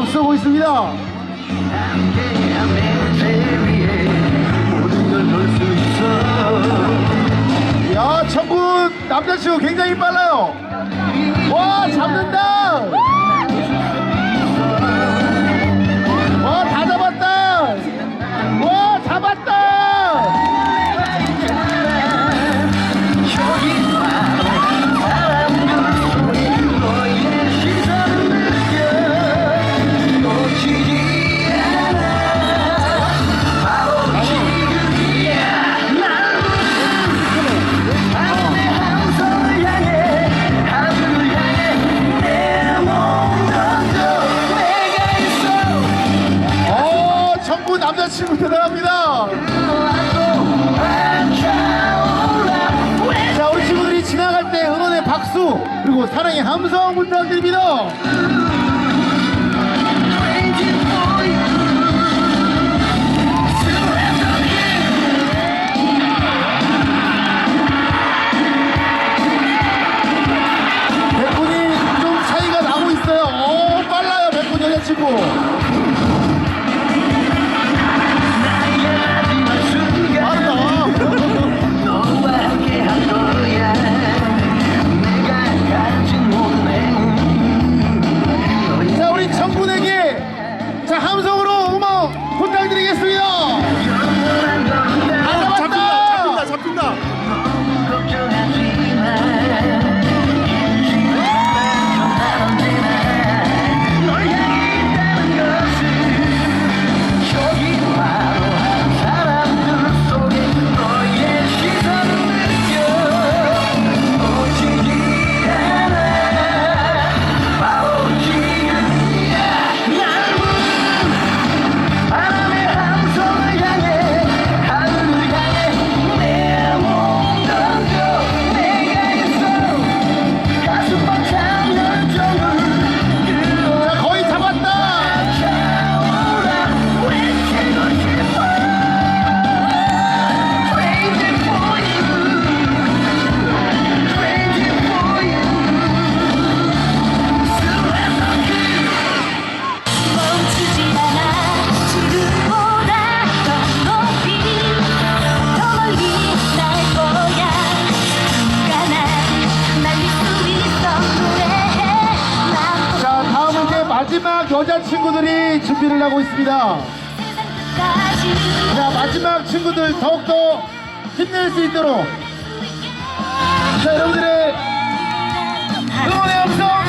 앞서고 있습니다. 야, 천군 남자친구 굉장히 빨라요. 와, 잡는다. 어, 천군 남자친구 대단합니다. 자, 우리 친구들이 지나갈 때 응원의 박수 그리고 사랑의 함성 부탁드립니다. 백군이 좀 차이가 나고 있어요. 오, 빨라요, 백군 여자친구. 마지막 여자친구들이 준비를 하고 있습니다. 자, 마지막 친구들 더욱더 힘낼 수 있도록. 자, 여러분들의 응원의 함성